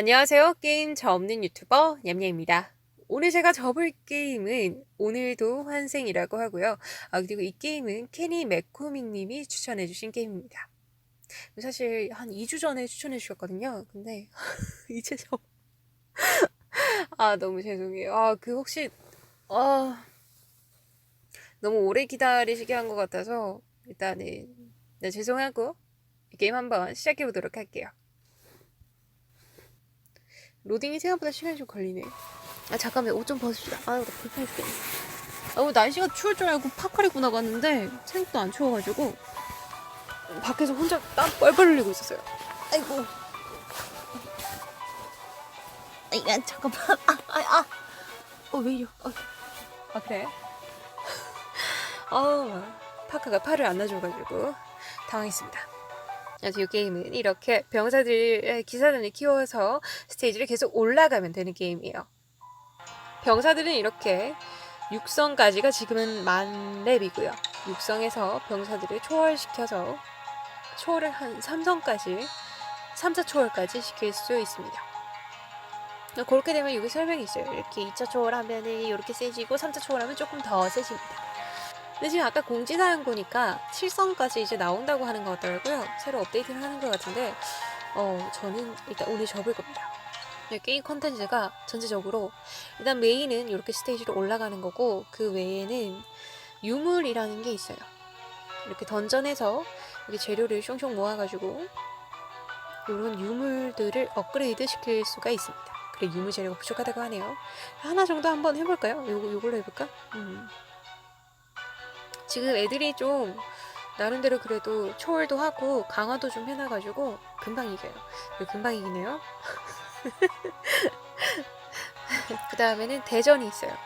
안녕하세요. 게임 접는 유튜버 냠냠입니다. 오늘 제가 접을 게임은 오늘도 환생이라고 하고요. 아, 그리고 이 게임은 케니 맥코밍님이 추천해주신 게임입니다. 사실 한 2주 전에 추천해 주셨거든요. 근데 이제 접... 아, 너무 죄송해요. 아, 그 혹시 아, 너무 오래 기다리시게 한 것 같아서 일단은 네, 죄송하고 이 게임 한번 시작해 보도록 할게요. 로딩이 생각보다 시간이 좀 걸리네. 아 잠깐만 옷 좀 벗읍시다. 아유 나 불편해 죽겠네. 아우 날씨가 추울 줄 알고 파카 입고 나갔는데 생각도 안 추워가지고 밖에서 혼자 땀 뻘뻘 흘리고 있었어요. 아이고. 아야 잠깐만. 아 아 아. 어왜 이래? 어. 아 그래? 어 파카가 팔을 안 놔줘가지고 당황했습니다. 그래서 이 게임은 이렇게 병사들의 기사단을 키워서 스테이지를 계속 올라가면 되는 게임이에요. 병사들은 이렇게 육성까지가 지금은 만 렙이고요. 육성에서 병사들을 초월시켜서 초월을 한 3성까지 3차 초월까지 시킬 수 있습니다. 그렇게 되면 여기 설명이 있어요. 이렇게 2차 초월하면 이렇게 세지고 3차 초월하면 조금 더 세집니다. 근데 지금 아까 공지사항 보니까 7성까지 이제 나온다고 하는 것 같더라고요. 새로 업데이트를 하는 것 같은데, 어, 저는 일단 오늘 접을 겁니다. 네, 게임 컨텐츠가 전체적으로 일단 메인은 이렇게 스테이지로 올라가는 거고 그 외에는 유물이라는 게 있어요. 이렇게 던전에서 이렇게 재료를 숑숑 모아가지고 이런 유물들을 업그레이드 시킬 수가 있습니다. 그래 유물 재료가 부족하다고 하네요. 하나 정도 한번 해볼까요? 요거 요걸로 해볼까? 음. 지금 애들이 좀 나름대로 그래도 초월도 하고 강화도 좀 해놔가지고 금방 이겨요. 금방 이기네요. 그 다음에는 대전이 있어요.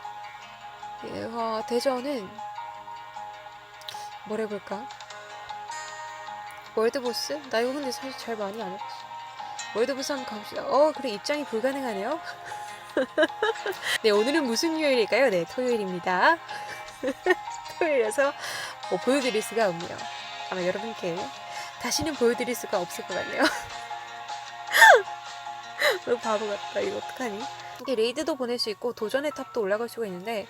예, 어, 대전은 뭘 해볼까? 월드보스? 나 이거 근데 사실 잘 많이 안 해봤어. 월드보스 한번 가봅시다. 어, 그래 입장이 불가능하네요. 네, 오늘은 무슨 요일일까요? 네, 토요일입니다. 토요일이라서 뭐 보여드릴 수가 없네요. 아마 여러분께 다시는 보여드릴 수가 없을 것 같네요. 너무 바보 같다. 이거 어떡하니? 이게 레이드도 보낼 수 있고 도전의 탑도 올라갈 수가 있는데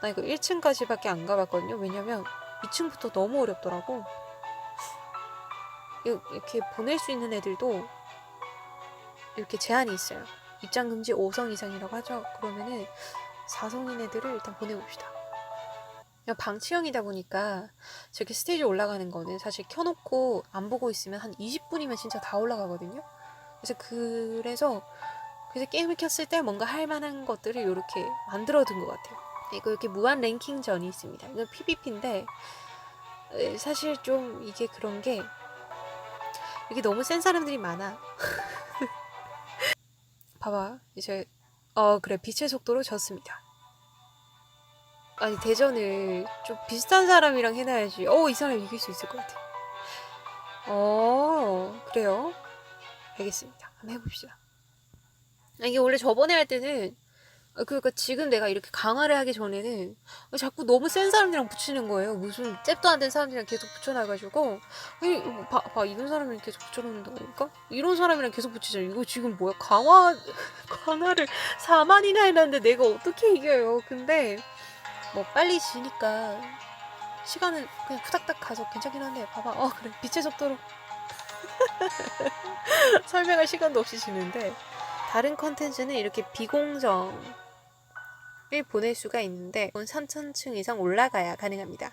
나 이거 1층까지밖에 안 가봤거든요. 왜냐면 2층부터 너무 어렵더라고. 이렇게 보낼 수 있는 애들도 이렇게 제한이 있어요. 입장 금지 5성 이상이라고 하죠. 그러면은 4성인 애들을 일단 보내봅시다. 그냥 방치형이다 보니까 저렇게 스테이지 올라가는 거는 사실 켜놓고 안 보고 있으면 한 20분이면 진짜 다 올라가거든요. 그래서 그래서 그래서 게임을 켰을 때 뭔가 할 만한 것들을 이렇게 만들어 둔 것 같아요. 이거 이렇게 무한 랭킹 전이 있습니다. 이건 PVP인데 사실 좀 이게 그런 게 이게 너무 센 사람들이 많아. 봐봐 이제 어 그래 빛의 속도로 졌습니다. 아니 대전을 좀 비슷한 사람이랑 해놔야지. 어이 사람 이길 수 있을 것 같아. 어 그래요? 알겠습니다. 한번 해봅시다. 아, 이게 원래 저번에 할 때는 아, 그러니까 지금 내가 이렇게 강화를 하기 전에는 자꾸 너무 센 사람들이랑 붙이는 거예요. 무슨 잽도 안 된 사람들이랑 계속 붙여놔가지고 아니 봐, 봐 이런 사람이랑 계속 붙여놓는다니까 이런 사람이랑 계속 붙이자. 이거 지금 뭐야 강화 강화를 4만이나 해놨는데 내가 어떻게 이겨요? 근데 뭐 빨리 지니까 시간은 그냥 후닥닥 가서 괜찮긴 한데 봐봐. 어 그래. 빛의 속도로 설명할 시간도 없이 지는데 다른 컨텐츠는 이렇게 비공정을 보낼 수가 있는데 3000층 이상 올라가야 가능합니다.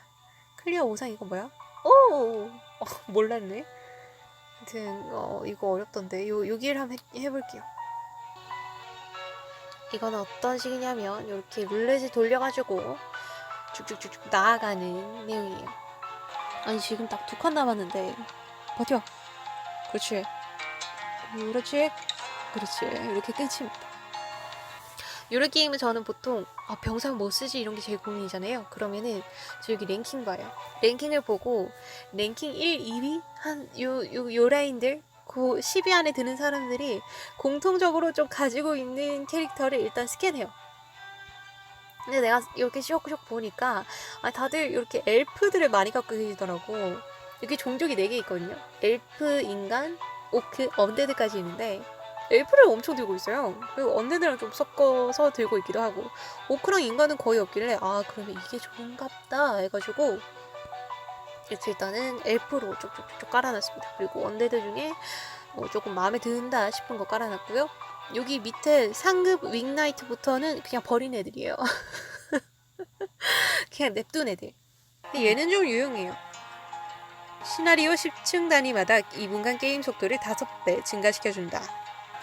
클리어 5상 이거 뭐야? 오! 어, 몰랐네. 아무튼 어, 이거 어렵던데. 요, 여기를 한번 해, 해볼게요 이건 어떤 식이냐면 이렇게 룰렛을 돌려가지고 쭉쭉쭉쭉 나아가는 내용이에요. 아니 지금 딱 두 칸 남았는데 버텨. 그렇지. 그렇지. 그렇지. 이렇게 끝입니다. 이런 게임은 저는 보통 아, 병상 뭐 쓰지 이런 게 제일 고민이잖아요. 그러면은 저 여기 랭킹 봐요. 랭킹을 보고 랭킹 1, 2위 한 요 요 요 라인들 그 10위 안에 드는 사람들이 공통적으로 좀 가지고 있는 캐릭터를 일단 스캔해요. 근데 내가 이렇게 쇽쇽 보니까 아, 다들 이렇게 엘프들을 많이 갖고 계시더라고. 여기 종족이 4개 있거든요. 엘프, 인간, 오크, 언데드까지 있는데 엘프를 엄청 들고 있어요. 그리고 언데드랑 좀 섞어서 들고 있기도 하고 오크랑 인간은 거의 없길래 아 그러면 이게 좋은갑다 해가지고 이렇게 일단은 엘프로 쭉쭉쭉 깔아놨습니다. 그리고 언데드 중에 어, 조금 마음에 든다 싶은 거 깔아놨고요. 여기 밑에 상급 윙나이트부터는 그냥 버린 애들이에요. 그냥 냅둔 애들. 근데 얘는 좀 유용해요. 시나리오 10층 단위마다 2분간 게임 속도를 5배 증가시켜준다.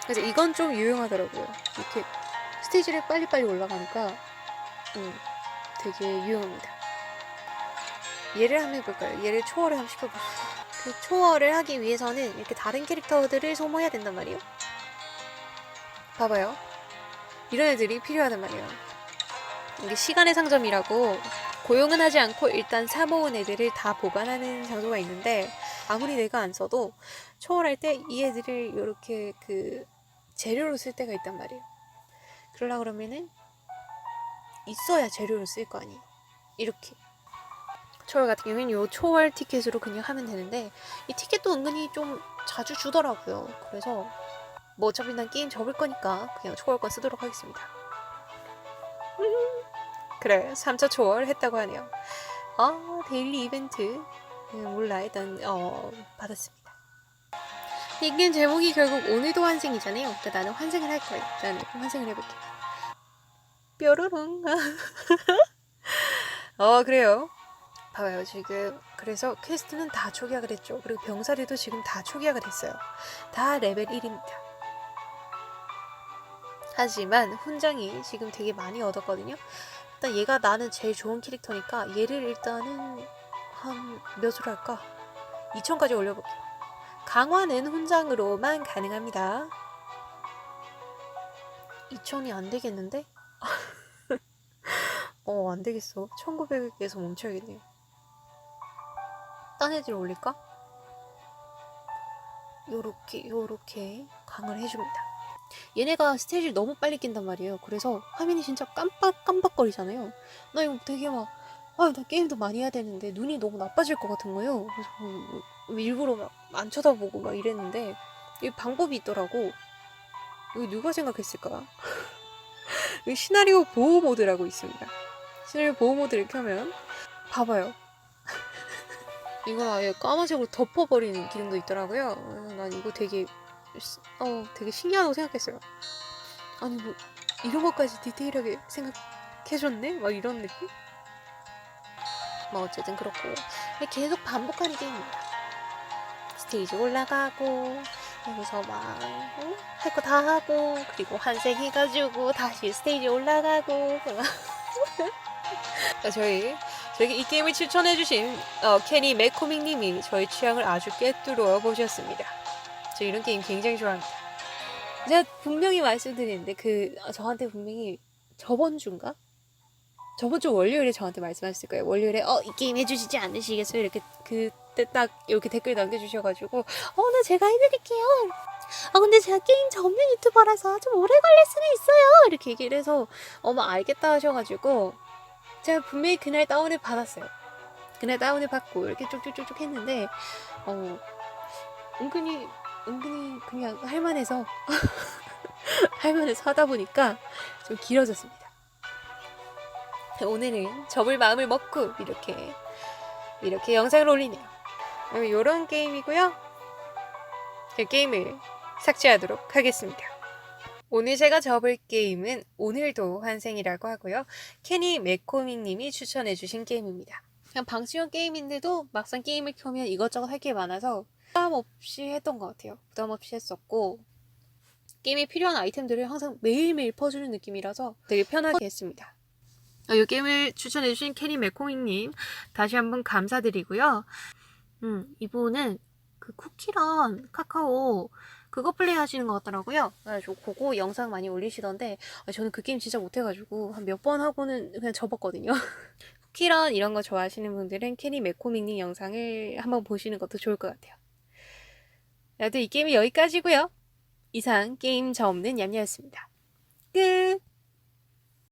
그래서 이건 좀 유용하더라고요. 이렇게 스테이지를 빨리빨리 올라가니까 음, 되게 유용합니다. 얘를 한번 해볼까요? 얘를 초월을 한번 시켜볼까요? 그 초월을 하기 위해서는 이렇게 다른 캐릭터들을 소모해야 된단 말이에요. 봐봐요. 이런 애들이 필요하단 말이에요. 이게 시간의 상점이라고 고용은 하지 않고 일단 사모은 애들을 다 보관하는 장소가 있는데 아무리 내가 안 써도 초월할 때 이 애들을 이렇게 그 재료로 쓸 때가 있단 말이에요. 그러려 그러면은 있어야 재료로 쓸 거 아니에요. 이렇게 초월 같은 경우에는 요 초월 티켓으로 그냥 하면 되는데 이 티켓도 은근히 좀 자주 주더라고요. 그래서 뭐 어차피 난 게임 접을 거니까 그냥 초월권 쓰도록 하겠습니다. 그래 3차 초월 했다고 하네요. 아 데일리 이벤트 음, 몰라 일단 어 받았습니다. 이 게임 제목이 결국 오늘도 환생이잖아요. 그러니까 나는 환생을 할 거예요. 나는 환생을 해볼게. 뾰로롱. 어 그래요. 봐봐요 지금 그래서 퀘스트는 다 초기화가 됐죠. 그리고 병사들도 지금 다 초기화가 됐어요. 다 레벨 1입니다. 하지만 훈장이 지금 되게 많이 얻었거든요. 일단 얘가 나는 제일 좋은 캐릭터니까 얘를 일단은 한 몇으로 할까? 2천까지 올려볼게요. 강화는 훈장으로만 가능합니다. 2천이 안 되겠는데? 어, 안 되겠어. 1900에서 멈춰야겠네요. 딴 애들 올릴까? 요렇게, 요렇게 강화를 해줍니다. 얘네가 스테이지를 너무 빨리 낀단 말이에요. 그래서 화면이 진짜 깜빡 깜빡거리잖아요. 나 이거 되게 막, 아, 나 게임도 많이 해야 되는데 눈이 너무 나빠질 것 같은 거예요. 그래서 뭐, 뭐 일부러 막 안 쳐다보고 막 이랬는데 이 방법이 있더라고. 이거 누가 생각했을까? 이 시나리오 보호 모드라고 있습니다. 시나리오 보호 모드를 켜면 봐봐요. 이건 아예 까만색으로 덮어버리는 기능도 있더라고요. 그래서 난 이거 되게 시- 어 되게 신기하다고 생각했어요. 아니 뭐 이런 것까지 디테일하게 생각해줬네? 막 이런 느낌? 뭐 어쨌든 그렇고 계속 반복하는 게임입니다. 스테이지 올라가고 여기서 막 할 거 다 하고 그리고 환생 해가지고 다시 스테이지 올라가고 자, 저희 저에게 이 게임을 추천해주신 어, 케니 맥코밍님이 저희 취향을 아주 꿰뚫어 보셨습니다. 저 이런 게임 굉장히 좋아합니다. 제가 분명히 말씀드리는데 그 어, 저한테 분명히 저번 주인가? 저번 주 월요일에 저한테 말씀하셨을 거예요. 월요일에 어 이 게임 해주시지 않으시겠어요? 이렇게 그때 딱 이렇게 댓글 남겨주셔가지고 어나 제가 해드릴게요. 아 근데 제가 게임 전문 유튜버라서 좀 오래 걸릴 수는 있어요. 이렇게 얘기를 해서 어머 알겠다 하셔가지고 제가 분명히 그날 다운을 받았어요. 그날 다운을 받고 이렇게 쭉쭉쭉쭉 했는데 어 은근히 은근히 그냥 할만해서 할만해서 하다 보니까 좀 길어졌습니다. 오늘은 접을 마음을 먹고 이렇게 이렇게 영상을 올리네요. 이런 게임이고요. 그 게임을 삭제하도록 하겠습니다. 오늘 제가 접을 게임은 오늘도 환생이라고 하고요. 케니 맥코밍님이 추천해주신 게임입니다. 그냥 방치형 게임인데도 막상 게임을 켜면 이것저것 할 게 많아서 부담 없이 했던 것 같아요. 부담 없이 했었고 게임에 필요한 아이템들을 항상 매일매일 퍼주는 느낌이라서 되게 편하게 했습니다. 어, 이 게임을 추천해주신 케니 맥코밍님 다시 한번 감사드리고요. 음, 이분은 그 쿠키런 카카오 그거 플레이 하시는 것 같더라고요. 그래서 그거 영상 많이 올리시던데 아, 저는 그 게임 진짜 못해가지고 한 몇 번 하고는 그냥 접었거든요. 쿠키런 이런 거 좋아하시는 분들은 캐니 맥코밍님 영상을 한번 보시는 것도 좋을 것 같아요. 여튼 이 게임이 여기까지고요. 이상 게임 저 없는 얌얌이었습니다. 끝!